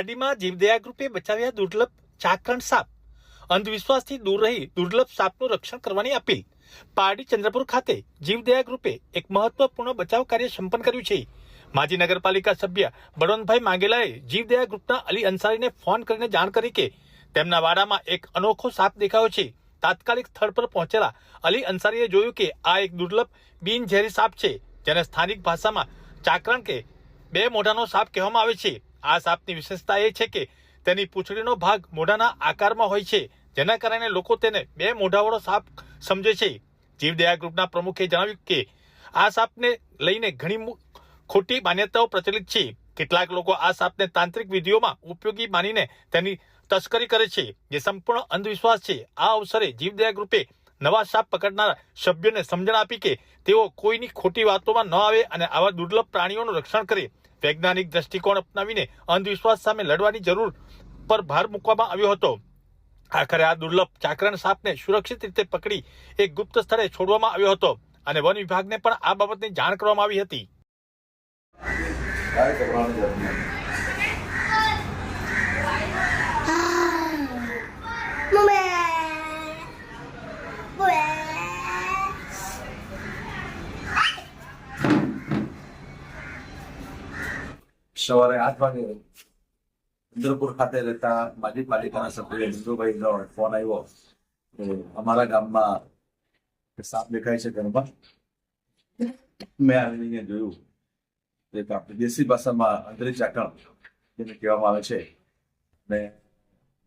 પારડીમાં જીવદયા ગ્રુપે બચાવ્યા દુર્લભ ચાકરણ સાપ. અંધવિશ્વાસથી દૂર રહી દુર્લભ સાપનું રક્ષણ કરવાની અપીલ. પારડી ચંદ્રપુર ખાતે જીવદયા ગ્રુપે એક મહત્વપૂર્ણ બચાવ કાર્ય સંપન્ન કર્યું છે. માજી નગરપાલિકા સભ્ય બળવંતભાઈ માંગેલાએ જીવદયા ગ્રુપના અલી અંસારીને ફોન કરીને જાણ કરી કે તેમના વાડામાં એક અનોખો સાપ દેખાયો છે. તાત્કાલિક સ્થળ પર પહોંચેલા અલી અંસારીએ જોયું કે આ એક દુર્લભ બિનઝેરી સાપ છે, જેને સ્થાનિક ભાષામાં ચાકરણ કે બે મોઢાનો સાપ કહેવામાં આવે છે. આ સાપની વિશેષતા એ છે કે તેની પૂંછડીનો ભાગ મોઢાના આકારમાં હોય છે, જેના કારણે લોકો તેને બે મોઢાવાળો સાપ સમજે છે. જીવદયા ગ્રુપના પ્રમુખે જણાવ્યું કે આ સાપને લઈને ઘણી ખોટી માન્યતાઓ પ્રચલિત છે. કેટલાક લોકો આ સાપને તાંત્રિક વિધિઓમાં ઉપયોગી માનીને તેની તસ્કરી કરે છે, જે સંપૂર્ણ અંધવિશ્વાસ છે. આ અવસરે જીવદયા ગ્રુપે નવા સાપ પકડનારા સભ્યોને સમજણ આપી કે તેઓ કોઈની ખોટી વાતોમાં ન આવે અને આવા દુર્લભ પ્રાણીઓનું રક્ષણ કરે. વૈજ્ઞાનિક દ્રષ્ટિકોણ અપનાવીને અંધવિશ્વાસ સામે લડવાની જરૂર પર ભાર મૂકવામાં આવ્યો હતો. આખરે આ દુર્લભ ચાકરણ સાપને સુરક્ષિત રીતે પકડી એક ગુપ્ત સ્થળે છોડવામાં આવ્યો હતો અને વન વિભાગને પણ આ બાબતની જાણ કરવામાં આવી હતી. સવારે આઠ વાગે ઇન્દ્રપુર ખાતે રહેતા માજી પાલિકાના સભ્ય ઇન્દુભાઈનો ફોન આવ્યો કે અમારા ગામમાં સાપ દેખાય છે ઘરમાં. મેં આવીને જોયું. તે આપણે દેશી ભાષામાં અંતરી ચાકણ જેને કહેવામાં આવે છે. ને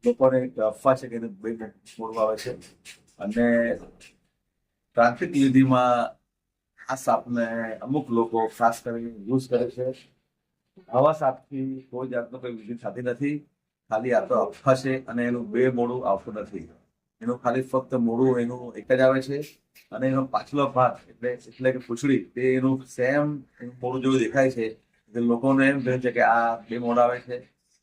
લોકોને અફવા છે કે એને બે મોડવામાં આવે છે. અને તાંત્રિક લીધીમાં આ સાપને અમુક લોકો ખાસ કરીને યુઝ કરે છે. આવા સાપથી કોઈ જાતનો કોઈ વિધિ થતી નથી. ખાલી આ તો અફવા છે અને એનું બે મોડું આવતું નથી. એનું ખાલી ફક્ત મોડું એનું એક જ આવે છે અને એનો પાછલો ભાગ એટલે એટલે કે પૂછડી, તે એનું સેમ એનું મોડું જેવું દેખાય છે. એટલે લોકોને એમ કહે છે કે આ બે મોડા આવે છે.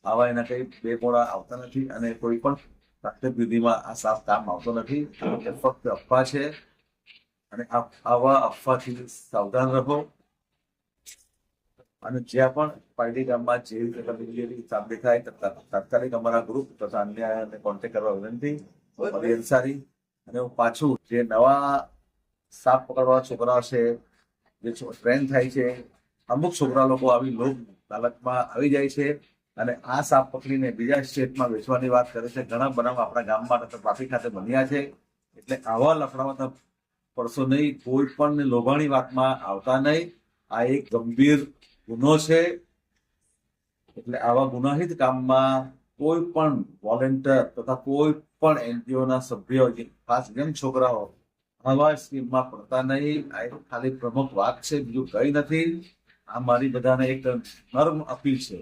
આવા એના કઈ બે મોડા આવતા નથી અને કોઈ પણ પ્રાથમિક વિધિમાં આ સાપ કામ આવતો નથી. ફક્ત અફવા છે. અને આવા અફવાથી સાવધાન રહો. અને જ્યાં પણ પાર્ટી ગામમાં જે રીતે સાપ દેખાય તાત્કાલિક અમારા ગ્રુપ તથા અન્ય કોન્ટેક્ટ કરવા વિનંતી. અંસારી અને હું પાછું જે નવા સાપ પકડવા છોકરાઓ છે જે ટ્રેન થાય છે અમુક છોકરા લોકો આવી લોક અદાલતમાં આવી જાય છે અને આ સાપ પકડીને બીજા સ્ટેટમાં વેચવાની વાત કરે છે. ઘણા બનાવ આપણા ગામમાં ટ્રાફિક ખાતે બન્યા છે. એટલે આવા લફડામાં પડશો નહીં કોઈ પણ લોભાણી વાતમાં આવતા નહીં. આ એક ગંભીર ગુનો છે, એટલે આવા ગુનાહિત કામમાં કોઈ પણ વોલેન્ટિયર તથા કોઈ પણ એનજીઓના સભ્યો ખાસ જેમ છોકરાઓ, આવા સ્કીમમાં પડતા નહીં. આ ખાલી પ્રમુખ વાત છે, બીજું કઈ નથી. આ મારી બધાને એક નર્મ અપીલ છે.